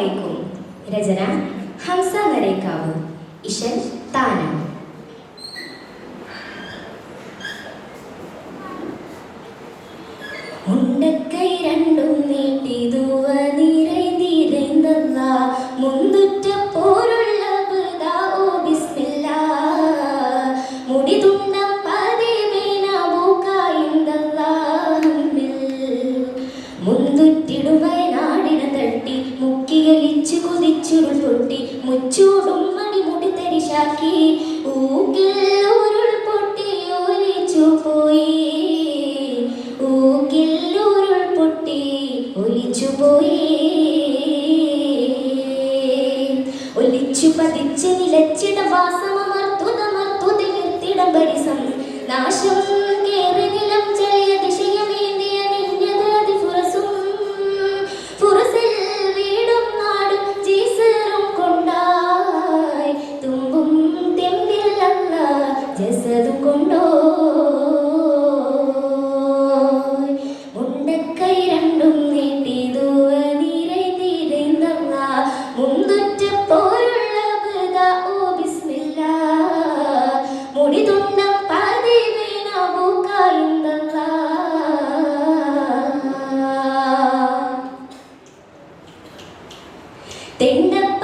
അലൈക്കും രചന ഹംസ നരേക്കാവ്. ഇഷൻ താനം. ഉണ്ടക്കൈ രണ്ടും നീട്ടി കുതിച്ചുരുൾ പൊട്ടി മുച്ചൂടും മണിമുടി തരിശാക്കി ഊക്കിൽ ഉരുൾ പൊട്ടി ഒലിച്ചു പോയി. ഊക്കിൽ പൊട്ടി ഒലിച്ചു പോയി. ഒലിച്ചു പതിച്ച് നിലച്ചിട വാസമർത്തുതമർത്തുതി പരിസം. നാശം കൊണ്ടോ? മുണ്ടക്കൈ രണ്ടും നീട്ടി ദൂവ നീരൈ തീരൈന്തല്ല മുന്തുറ്റ പോലുള്ള ബദാ ഓ ബിസ്മില്ലാ. മുടി തുണ്ടം പതിവേന ബൂക്കായിന്തല്ല തെണ്ടപ്പതിതു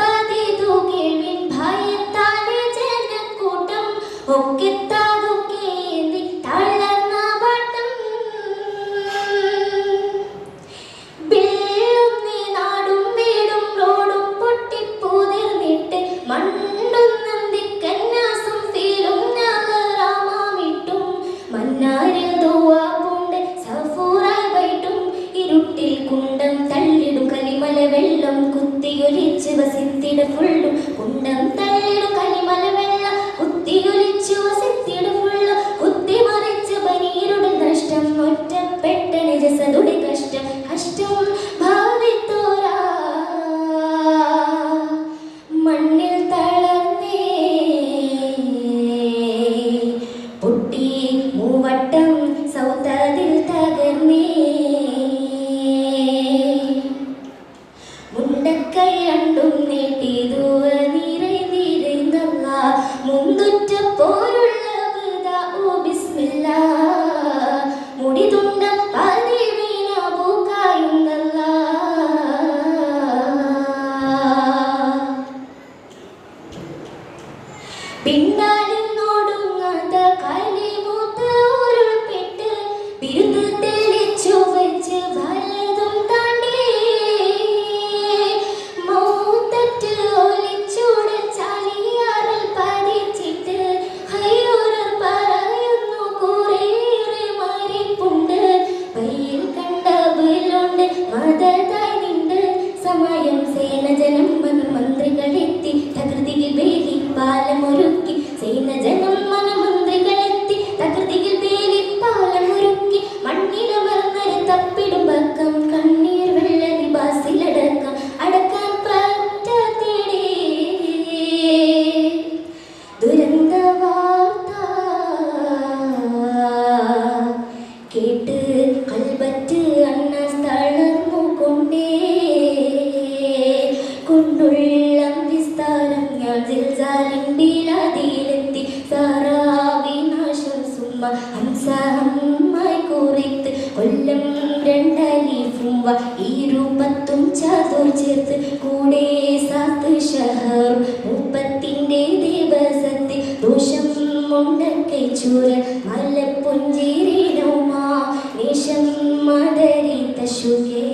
കുണ്ടം തള്ളിടും കലിമല വെള്ളം കുത്തിയൊലിച്ചു വസിത്തിട കുത്തി മറിച്ച് പനീരുടെ നഷ്ടം ഒറ്റപ്പെട്ട നിജസതുടെ കഷ്ടം. കഷ്ടം മുന്തുറ്റ പോലുള്ള രണ്ടലീഫും വ ഈ രൂപത്തും ചതുർ ചേർത്ത് കൂടെ സാത്ത് ഷഹർ മുപ്പത്തിന്റെ ദിവസത്തിൽ ദോഷം മുണ്ടക്കൈ ചൂര മലപ്പുഞ്ചിരിനോമാ നിഷം മദരി തശുകേ